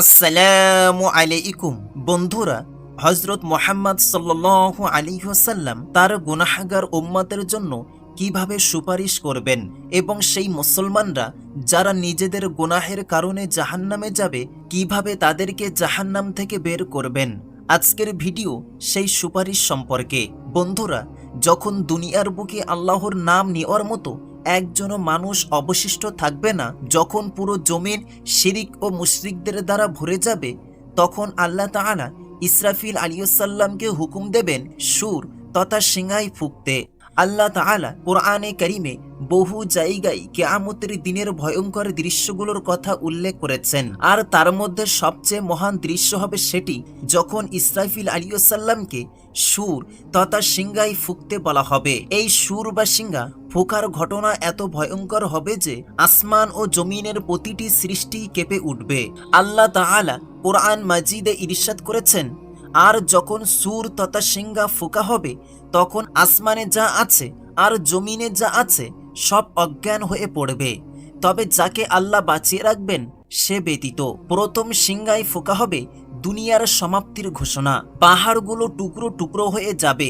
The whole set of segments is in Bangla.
আসসালামু আলাইকুম। বন্ধুরা হজরত মোহাম্মদ সাল্লাল্লাহু আলাইহি ওয়াসাল্লাম তার গুনাহাগার উম্মতের জন্য কীভাবে সুপারিশ করবেন এবং সেই মুসলমানরা যারা নিজেদের গুনাহের কারণে জাহান্নামে যাবে, কীভাবে তাদেরকে জাহান্নাম থেকে বের করবেন? আজকের ভিডিও সেই সুপারিশ সম্পর্কে। বন্ধুরা, যখন দুনিয়ার বুকে আল্লাহর নাম নেওয়ার মতো একজনও মানুষ অবশিষ্ট থাকবে না। যখন পুরো জমিন শিরিক ও মুশরিকদের দ্বারা ভরে যাবে, তখন আল্লাহ তাআলা ইসরাফিল আলিয়াল্লামকে হুকুম দেবেন, সুর তথা সিংহাই ফুঁকতে। আল্লাহ তাআলা কোরআনে করিমে বহু জায়গায় কেয়ামতের দিনের ভয়ঙ্কর দৃশ্যগুলোর কথা উল্লেখ করেছেন। আর তার মধ্যে সবচেয়ে মহান দৃশ্য হবে সেটি, যখন ইসরাফিল আলিয়াল্লামকে সুর তথা সিংহাই ফুঁকতে বলা হবে। এই সুর বা সিংহা ফোকার ঘটনা এত ভয়ঙ্কর হবে যে আসমান ও জমিনের প্রতিটি সৃষ্টি কেঁপে উঠবে। আল্লাহ তাআলা কোরআন মাজিদে ইরিশাদ করেছেন, আর যখন সুর তথা সিংহা ফোকা হবে, তখন আসমানে যা আছে আর জমিনে যা আছে সব অজ্ঞান হয়ে পড়বে। তবে যাকে আল্লাহ বাঁচিয়ে রাখবেন, সে ব্যতীত প্রথম সিংহায় ফোকা হবে দুনিয়ার সমাপ্তির ঘোষণা। পাহাড়গুলো টুকরো টুকরো হয়ে যাবে,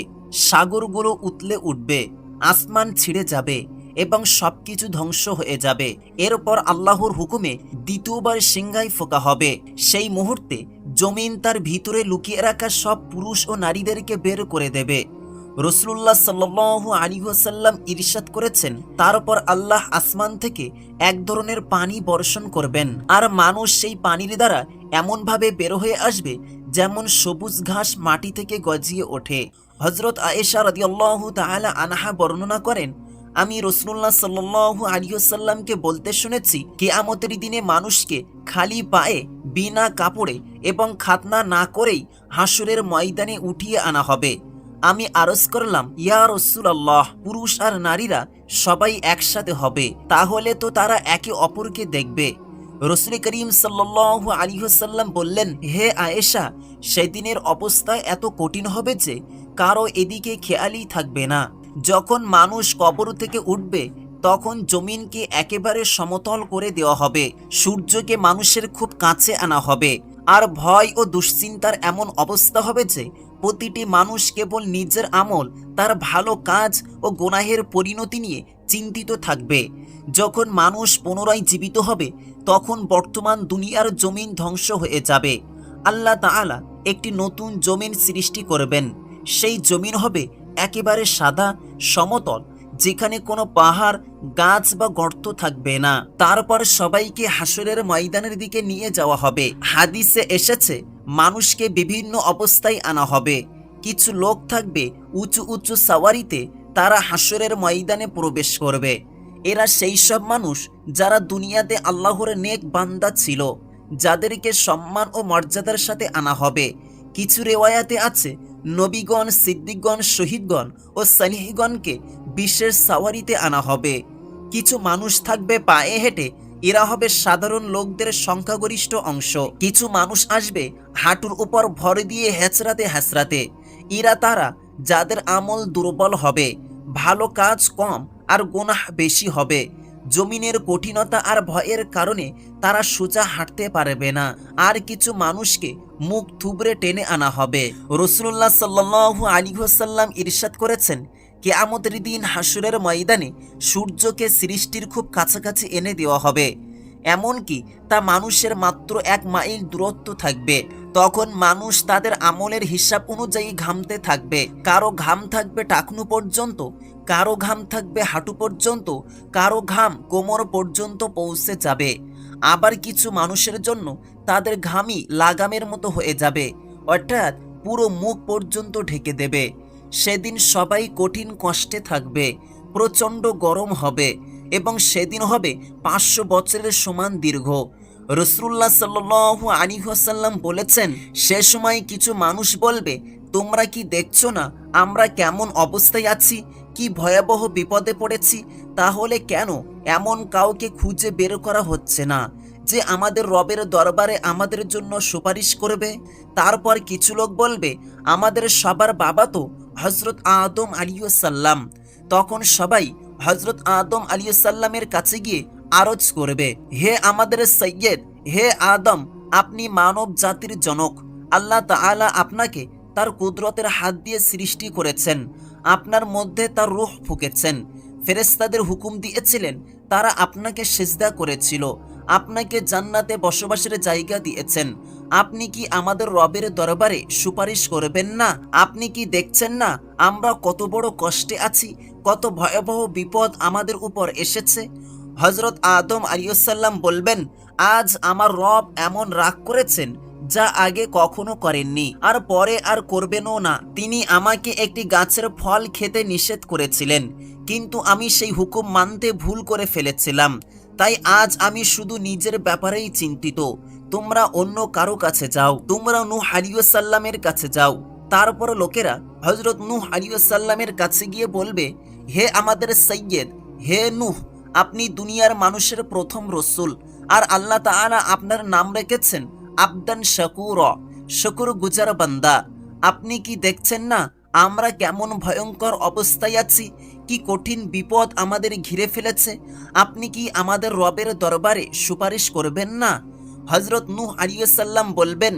সাগরগুলো উতলে উঠবে, আসমান ছিঁড়ে যাবে এবং সবকিছু ধ্বংস হয়ে যাবে। এরপর আল্লাহর হুকুমে দ্বিতীয়বার সিংহাই ফোকা হবে। সেই মুহূর্তে জমিন তার ভিতরে লুকিয়ে রাখা সব পুরুষ ও নারীদেরকে বের করে দেবে। রসুল্লাহ সাল্লু আলী ওসাল্লাম ইরশাদ করেছেন তারপর আল্লাহ আসমান থেকে এক ধরনের পানি বর্ষণ করবেন। আর মানুষ সেই পানির দ্বারা এমনভাবে বের হয়ে আসবে যেমন সবুজ ঘাস মাটি থেকে গজিয়ে ওঠে। হজরত আয়েশা রদিয়াল্লাহু তাআলা আনাহা বর্ণনা করেন, আমি রসুল্লাহ সাল্লু আলিয়াল্লামকে বলতে শুনেছি, কেয়ামতের দিনে মানুষকে খালি পায়ে বিনা কাপড়ে এবং খাতনা না করেই হাসুরের ময়দানে উঠিয়ে আনা হবে। আমি আরজ করলাম, ইয়া রসুল আল্লাহ পুরুষ আর নারীরা সবাই একসাথে হবে, তাহলে তো তারা একে অপরকে দেখবে। রসুল করিম সাল্লু আলিহাসাল্লাম বললেন, হে আয়েশা, সেদিনের অবস্থা এত কঠিন হবে যে কারও এদিকে খেয়ালই থাকবে না। যখন মানুষ কবর থেকে উঠবে, তখন জমিনকে একেবারে সমতল করে দেওয়া হবে, সূর্যকে মানুষের খুব কাছে আনা হবে, আর ভয় ও দুশ্চিন্তার এমন অবস্থা হবে যে প্রতিটি মানুষ কেবল নিজের আমল, তার ভালো কাজ ও গোনাহের পরিণতি নিয়ে চিন্তিত থাকবে। যখন মানুষ পুনরায় জীবিত হবে, তখন বর্তমান দুনিয়ার জমিন ধ্বংস হয়ে যাবে। আল্লাহ তাআলা একটি নতুন জমিন সৃষ্টি করবেন। সেই জমিন হবে একেবারে সাদা, সমতল যেখানে কোনো পাহাড়, গাছ বা গর্ত থাকবে না। তারপর সবাইকে হাসরের ময়দানের দিকে নিয়ে যাওয়া হবে। হাদিসে এসেছে, মানুষকে বিভিন্ন অবস্থায় আনা হবে। কিছু লোক থাকবে উঁচু উঁচু সাওয়ারিতে, তারা হাসরের ময়দানে প্রবেশ করবে। এরা সেই সব মানুষ যারা দুনিয়াতে আল্লাহর নেক বান্দা ছিল, যাদেরকে সম্মান ও মর্যাদার সাথে আনা হবে। কিছু রেওয়ায়াতে আছে। নবীগণ, সিদ্দিকগণ, শহীদগণ ও সালিহগণকে বিশেষ সাওয়ারিতে আনা হবে। কিছু মানুষ থাকবে পায়ে হেঁটে, এরা হবে সাধারণ লোকদের সংখ্যাগরিষ্ঠ অংশ। কিছু মানুষ আসবে হাঁটুর উপর ভর দিয়ে হেঁচড়াতে হেঁচড়াতে। এরা তারা যাদের আমল দুর্বল হবে, ভালো কাজ কম আর গোনাহ বেশি হবে। জমিনের কঠিনতা আর ভয়ের কারণে তারা সোজা হাঁটতে পারবে না। আর কিছু মানুষকে মুখ থুবড়ে টেনে আনা হবে। রসুল্লাহ সাল্লু আলিহাসাল্লাম ইরশাদ করেছেন, কেয়ামতের দিন হাসুরের ময়দানে সূর্যকে সৃষ্টির খুব কাছাকাছি এনে দেওয়া হবে। এমনকি তা মানুষের মাত্র এক মাইল দূরত্ব থাকবে। তখন মানুষ তাদের আমলের হিসাব অনুযায়ী ঘামতে থাকবে। কারও ঘাম থাকবে টাকনু পর্যন্ত কারও ঘাম থাকবে হাঁটু পর্যন্ত, কারও ঘাম কোমর পর্যন্ত পৌঁছে যাবে। আবার কিছু মানুষের জন্য তাদের ঘামই লাগামের মতো হয়ে যাবে, অর্থাৎ পুরো মুখ পর্যন্ত ঢেকে দেবে। সেদিন সবাই কঠিন কষ্টে থাকবে, প্রচণ্ড গরম হবে এবং সেদিন হবে পাঁচশো বছরের সমান দীর্ঘ। রসুল্লাহ সাল্লু আলিহাসাল্লাম বলেছেন, সে সময় কিছু মানুষ বলবে, তোমরা কি দেখছ না? আমরা কেমন অবস্থায় আছি? কি ভয়াবহ বিপদে পড়েছি? তাহলে কেন? এমন কাউকে খুঁজে বের করা হচ্ছে না। যে আমাদের রবের দরবারে আমাদের জন্য সুপারিশ করবে, তারপর কিছু লোক বলবে, আমাদের সবার বাবা তো হজরত আদম আলিয়াল্লাম তখন সবাই হজরত আদম আলিয়াল্লামের কাছে গিয়ে আরজ করবে, হে আমাদের সৈয়দ, হে আদম, আপনি মানব জাতির জনক। আল্লাহ তাআলা আপনাকে তার কুদরতের হাত দিয়ে সৃষ্টি করেছেন। আপনার মধ্যে তার রূহ ফুকেছেন। ফেরেশতাদের হুকুম দিয়েছিলেন, তারা আপনাকে সেজদা করেছিল। আপনাকে জান্নাতে বসবাসের জায়গা দিয়েছেন। আপনি কি আমাদের রবের দরবারে সুপারিশ করবেন না? আপনি কি দেখছেন না আমরা কত বড় কষ্টে আছি, কত ভয়াবহ বিপদ আমাদের উপর এসেছে? হজরত আদম আলিয়াল্লাম বলবেন, আজ আমার রব এমন রাগ করেছেন যা আগে কখনো করেননি, আর পরে আর করবেনও না। তিনি আমাকে একটি গাছের ফল খেতে নিষেধ করেছিলেন, কিন্তু আমি সেই হুকুম মানতে ভুল করে ফেলেছিলাম। তাই আজ আমি শুধু নিজের ব্যাপারেই চিন্তিত। তোমরা অন্য কারও কাছে যাও, তোমরা নু আলিয়াল্লামের কাছে যাও। তারপর লোকেরা হজরত নূহ আলিয়াল্লামের কাছে গিয়ে বলবে, হে আমাদের সৈয়দ, হে নূহ, আপনি দুনিয়ার মানুষের প্রথম রসুল, আর আল্লাহ তাআলা আপনার নাম রেখেছেন? আবদান শাকুর। শকুর গুজার বান্দা, আপনি কি দেখছেন না? আমরা কেমন ভয়ঙ্কর অবস্থায় আছি। কি কঠিন বিপদ আমাদের ঘিরে ফেলেছে। আপনি কি আমাদের রবের দরবারে সুপারিশ করবেন না? হজরত নূহ আলিয়াল্লাম বলবেন,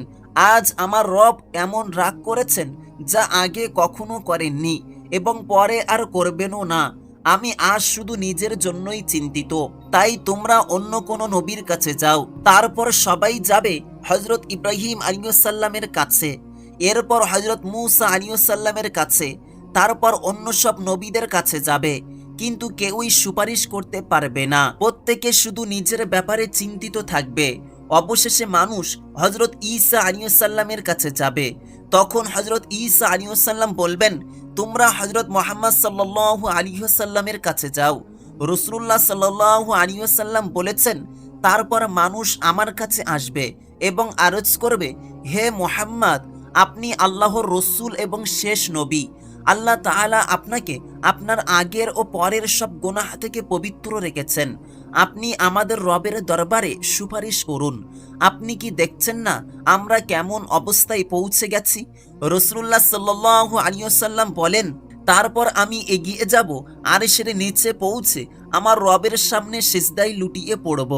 আজ আমার রব এমন রাগ করেছেন যা আগে কখনো করেননি এবং পরে আর করবেনও না। আমি আজ শুধু নিজের জন্যই চিন্তিত। তাই তোমরা অন্য কোনো নবীর কাছে যাও। তারপর সবাই যাবে হজরত ইব্রাহিম আলিয়াল্লামের কাছে। এরপর হজরত মুসা আলিয়াল্লামের কাছে। তারপর অন্য সব নবীদের কাছে যাবে। কিন্তু কেউই সুপারিশ করতে পারবে না। প্রত্যেকে শুধু নিজের ব্যাপারে চিন্তিত থাকবে। অবশেষে মানুষ হজরত ঈসা আলিয়াল্লামের কাছে যাবে। তখন হজরত ঈসা আলিয়াল্লাম বলবেন তোমরা হজরত মোহাম্মদ সাল্লাহ আলিহাসাল্লামের কাছে যাও। রসুল্লাহ সাল্লাহ আলিহাসাল্লাম বলেছেন, তারপর মানুষ আমার কাছে আসবে এবং আরজ করবে, হে মোহাম্মদ, আপনি আল্লাহর রসুল এবং শেষ নবী। আল্লাহ তাআলা আপনাকে আপনার আগের ও পরের সব গোনাহ থেকে পবিত্র রেখেছেন। আপনি আমাদের রবের দরবারে সুপারিশ করুন। আপনি কি দেখছেন না আমরা কেমন অবস্থায় পৌঁছে গেছি? রসুল্লাহ সাল্লাহ আলিয়াল্লাম বলেন, তারপর আমি এগিয়ে যাব আর সেরে নিচে পৌঁছে আমার রবের সামনে সিজদাই লুটিয়ে পড়ব।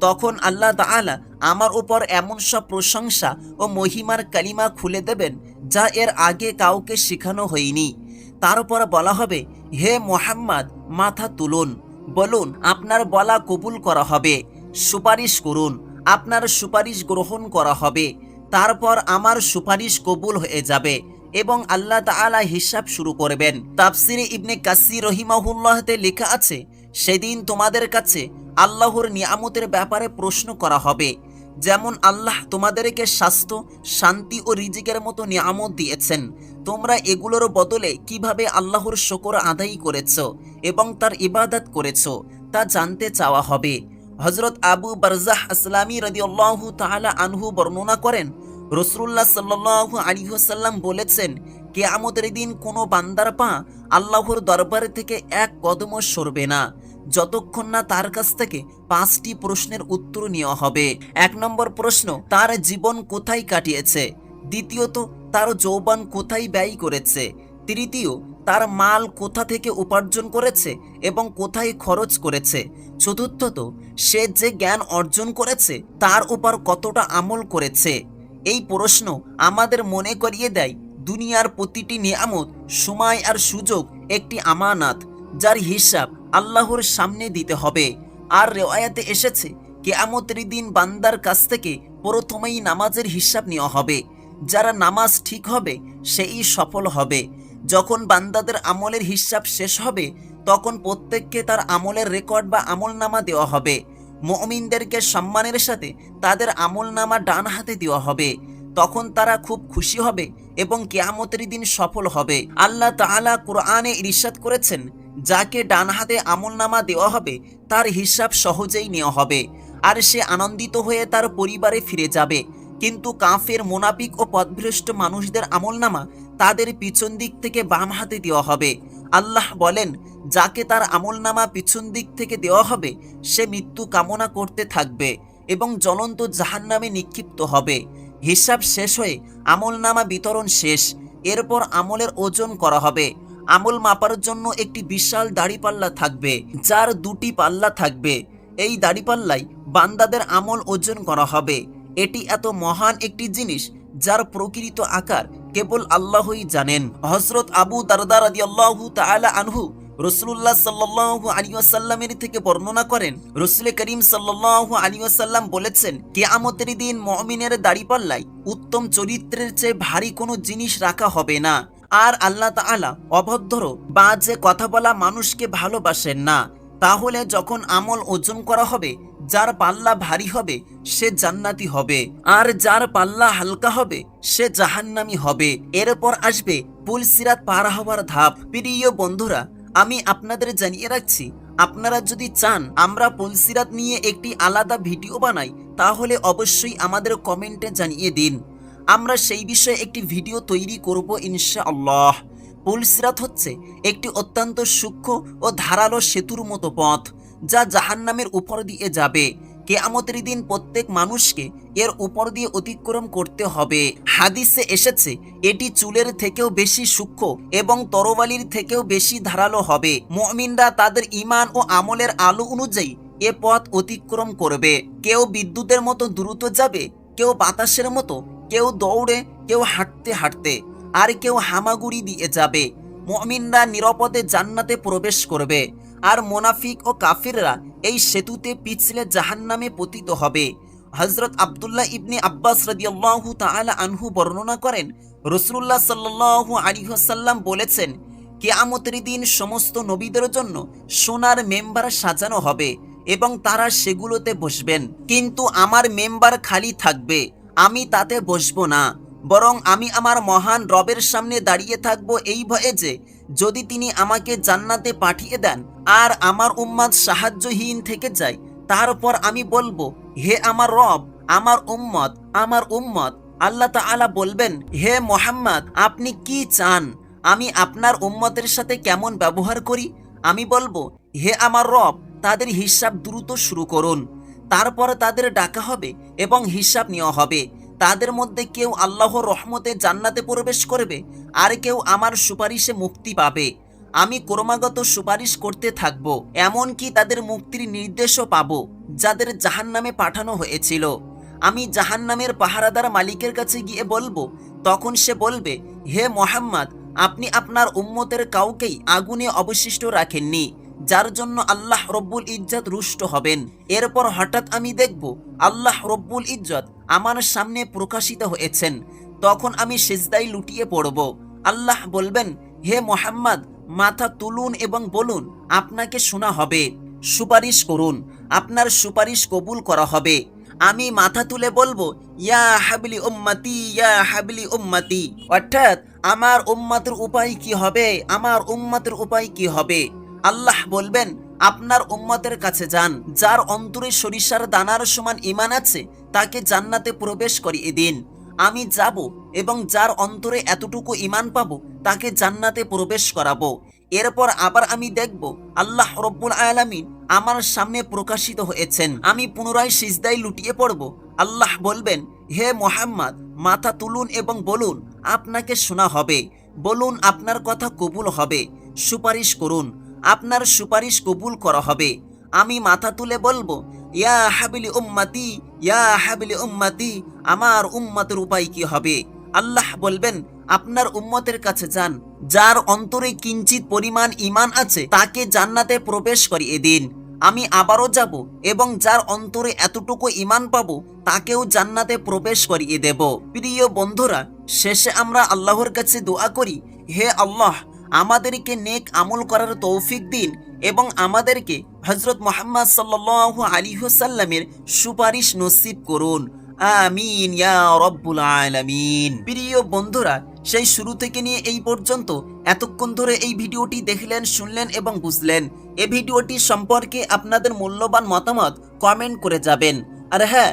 তখন আল্লাহ তাআলা আমার উপর এমন সব প্রশংসা ও মহিমার কালিমা খুলে দেবেন, যা এর আগে কাউকে শেখানো হয়নি। তারপর বলা হবে, হে মোহাম্মদ, মাথা তুলুন। বলুন, আপনার বলা কবুল করা হবে। সুপারিশ করুন, আপনার সুপারিশ গ্রহণ করা হবে। তারপর আমার সুপারিশ কবুল হয়ে যাবে এবং আল্লাহ তালা হিসাব শুরু করবেন। তাফসিরে ইবনে কাসি রহিমাহুল্লাহতে লেখা আছে, সেদিন তোমাদের কাছে আল্লাহর নিয়ামতের ব্যাপারে প্রশ্ন করা হবে। যেমন আল্লাহ তোমাদেরকে স্বাস্থ্য, শান্তি ও রিজিকের মতো নিয়ামত দিয়েছেন। তোমরা এগুলোর বদলে কীভাবে আল্লাহর শকর আদায় করেছ এবং তার ইবাদত করেছ তা জানতে চাওয়া হবে। হজরত আবু বারজাহ আসলামী রদিয়াল্লাহু তাআলা আনহু বর্ণনা করেন রসুল্লাহ সাল্লাহ আলিহাসাল্লাম বলেছেন, কেয়ামতের দিন কোনো বান্দার পা আল্লাহর দরবার থেকে এক কদমও সরবে না। যতক্ষণ না তার কাছ থেকে পাঁচটি প্রশ্নের উত্তর নেওয়া হবে। এক নম্বর প্রশ্ন, তার জীবন কোথায় কাটিয়েছে? দ্বিতীয়ত, তার যৌবন কোথায় ব্যয় করেছে? তৃতীয়, তার মাল কোথা থেকে উপার্জন করেছে এবং কোথায় খরচ করেছে? চতুর্থত, সে যে জ্ঞান অর্জন করেছে, তার উপর কতটা আমল করেছে? এই প্রশ্ন আমাদের মনে করিয়ে দেয়, দুনিয়ার প্রতিটি নিয়ামত, সময় আর সুযোগ একটি আমানাত, যার হিসাব আল্লাহর সামনে দিতে হবে। আর রেওয়ায়াতে এসেছে, কেয়ামতের দিন বান্দার কাছ থেকে প্রথমেই নামাজের হিসাব নেওয়া হবে। যারা নামাজ ঠিক হবে, সেই সফল হবে। যখন বান্দাদের আমলের হিসাব শেষ হবে, তখন প্রত্যেককে তার আমলের রেকর্ড বা আমলনামা দেওয়া হবে। মমিনদেরকে সম্মানের সাথে তাদের আমলনামা ডান হাতে দেওয়া হবে। তখন তারা খুব খুশি হবে এবং কেয়ামতের দিন সফল হবে। আল্লাহ তাআলা কোরআনে ইরিশাদ করেছেন যাকে ডান হাতে আমলনামা দেওয়া হবে, তার হিসাব সহজেই নেওয়া হবে। আর সে আনন্দিত হয়ে তার পরিবারে ফিরে যাবে। কিন্তু কাফের মোনাপিক ও পদভ্রষ্ট মানুষদের আমলনামা তাদের পিছন দিক থেকে বাম হাতে দেওয়া হবে। আল্লাহ বলেন, যাকে তার আমলনামা পিছন দিক থেকে দেওয়া হবে, সে মৃত্যু কামনা করতে থাকবে এবং জ্বলন্ত জাহান্নামে নিক্ষিপ্ত হবে। হিসাব শেষ হয়ে আমলনামা বিতরণ শেষ। এরপর আমলের ওজন করা হবে। আমল মাপার জন্য একটি বিশাল দাড়িপাল্লা থাকবে, যার দুটি পাল্লা থাকবে। এই দাড়িপাল্লায় বান্দাদের আমল ওজন করা হবে। এটি এত মহান একটি জিনিস, যার প্রকৃত আকার কেবল আল্লাহই জানেন। হজরত আবু দারদার আদি আল্লাহ তালা আনহু রসুল্লাহ সাল্লাহ আলী আসাল্লামের থেকে বর্ণনা করেন, রসুল করিম সাল্লাহ আলী আসাল্লাম বলেছেন, কেয়ামতের দিন মমিনের দাড়িপাল্লায় উত্তম চরিত্রের চেয়ে ভারী কোনো জিনিস রাখা হবে না। আর আল্লাহ তাআলা অভদ্র বা যে কথা বলা মানুষকে ভালোবাসেন না। তাহলে যখন আমল ওজন করা হবে, যার পাল্লা ভারী হবে, সে জান্নাতি হবে। আর যার পাল্লা হালকা হবে, সে জাহান্নামি হবে। এরপর আসবে পুলসিরাত পার হওয়ার ধাপ। প্রিয় বন্ধুরা, আমি আপনাদের জানিয়ে রাখছি, আপনারা যদি চান আমরা পুলসিরাত নিয়ে একটি আলাদা ভিডিও বানাই, তাহলে অবশ্যই আমাদের কমেন্টে জানিয়ে দিন। আমরা সেই বিষয়ে একটি ভিডিও তৈরি করব ইনশাআল্লাহ। পুলসিরাত হচ্ছে একটি অত্যন্ত সূক্ষ্ম ও ধারালো সেতুর মতো পথ, যা জাহান্নামের উপর দিয়ে যাবে। কেয়ামতের দিন প্রত্যেক মানুষকে এর উপর দিয়ে অতিক্রম করতে হবে। হাদিসে এসেছে, এটি চুলের থেকেও বেশি সূক্ষ্ম এবং তরবালির থেকেও বেশি ধারালো হবে। মমিনরা তাদের ইমান ও আমলের আলো অনুযায়ী এ পথ অতিক্রম করবে। কেউ বিদ্যুতের মতো দ্রুত যাবে, কেউ বাতাসের মতো কেউ দৌড়ে, কেউ হাঁটতে হাঁটতে, আর কেউ হামাগুড়ি দিয়ে যাবে। মমিনরা নিরাপদে জান্নাতে প্রবেশ করবে, আর মোনাফিক ও কাফিররা এই সেতুতে পিছলে জাহান্নামে পতিত হবে। হজরত আবদুল্লাহ ইবনে আব্বাস রাদিয়াল্লাহু তাআলা আনহু বর্ণনা করেন রসুল্লাহ সাল্লাল্লাহু আলাইহি ওয়াসাল্লাম বলেছেন, কিয়ামতের দিন সমস্ত নবীদের জন্য সোনার মেম্বার সাজানো হবে এবং তারা সেগুলোতে বসবেন। কিন্তু আমার মেম্বার খালি থাকবে। আমি তাতে বসবো না, বরং আমি আমার মহান রবের সামনে দাঁড়িয়ে থাকব এই ভয়ে যে, যদি তিনি আমাকে জান্নাতে পাঠিয়ে দেন আর আমার উম্মাদ সাহায্যহীন থেকে যায় তারপর আমি বলব, হে আমার রব, আমার উম্মত আমার উম্মত। আল্লাহ তাআলা বলবেন, হে মোহাম্মদ, আপনি কি চান? আমি আপনার উম্মতের সাথে কেমন ব্যবহার করি? আমি বলব, হে আমার রব, তাদের হিসাব দ্রুত শুরু করুন। তারপর তাদের ডাকা হবে এবং হিসাব নেওয়া হবে। তাদের মধ্যে কেউ আল্লাহর রহমতে জান্নাতে প্রবেশ করবে, আর কেউ আমার সুপারিশে মুক্তি পাবে। আমি ক্রমাগত সুপারিশ করতে থাকব, এমনকি তাদের মুক্তির নির্দেশও পাব, যাদের জাহান্নামে পাঠানো হয়েছিল। আমি জাহান্নামের পাহারাদার মালিকের কাছে গিয়ে বলব, তখন সে বলবে, হে মোহাম্মদ, আপনি আপনার উম্মতের কাউকেই আগুনে অবশিষ্ট রাখেননি। যার জন্য আল্লাহ রব্বুল ইজ্জত রুষ্ট হবেন। এরপর হঠাৎ আমি দেখব, আল্লাহ রব্বুল ইজ্জত আমার সামনে প্রকাশিত হয়েছেন। তখন আমি সেজদাই লুটিয়ে পড়ব। আল্লাহ বলবেন, হে মোহাম্মদ, মাথা তুলুন এবং বলুন, আপনাকে শোনা হবে। সুপারিশ করুন, আপনার সুপারিশ কবুল করা হবে। আমি মাথা তুলে বলব, ইয়া হাবলি উম্মতি, ইয়া হাবলি উম্মতি। অর্থাৎ, আমার উম্মাতের উপায় কি হবে? আমার উম্মাতের উপায় কি হবে? আল্লাহ বলবেন, আপনার উম্মতের কাছে যান, যার অন্তরে সরিষার দানার সমান ইমান আছে, তাকে জান্নাতে প্রবেশ করিয়ে দিন। আমি যাব এবং যার অন্তরে এতটুকু ইমান পাবো, তাকে জান্নাতে প্রবেশ করাবো। এরপর আবার আমি দেখব, আল্লাহ রব্বুল আলামিন আমার সামনে প্রকাশিত হয়েছেন। আমি পুনরায় সিজদায় লুটিয়ে পড়ব। আল্লাহ বলবেন, হে মোহাম্মদ, মাথা তুলুন এবং বলুন, আপনাকে শোনা হবে। বলুন, আপনার কথা কবুল হবে। সুপারিশ করুন। আপনার সুপারিশ কবুল করা হবে। আমি মাথা তুলে বলব, ইয়া হাবিলি উম্মাতি, ইয়া হাবিলি উম্মাতি, আমার উম্মতের উপায় কি হবে? আল্লাহ বলবেন, আপনার উম্মতের কাছে যান, যার অন্তরে কিঞ্চিত পরিমাণ ইমান আছে, তাকে জান্নাতে প্রবেশ করিয়ে দিন। আমি আবারও যাব এবং যার অন্তরে এতটুকু ইমান পাবো, তাকেও জান্নাতে প্রবেশ করিয়ে দেব। প্রিয় বন্ধুরা, শেষে আমরা আল্লাহর কাছে দোয়া করি, হে আল্লাহ আমাদেরকে নেক আমল করার তৌফিক দিন এবং আমাদেরকে হজরত মোহাম্মদ সাল্লাল্লাহু আলাইহি ওয়াসাল্লামের সুপারিশ নসিব করুন। আমিন আলামিন। প্রিয় বন্ধুরা, সেই শুরু থেকে নিয়ে এই পর্যন্ত এতক্ষণ ধরে এই ভিডিওটি দেখলেন, শুনলেন এবং বুঝলেন। এই ভিডিওটি সম্পর্কে আপনাদের মূল্যবান মতামত কমেন্ট করে যাবেন। আর হ্যাঁ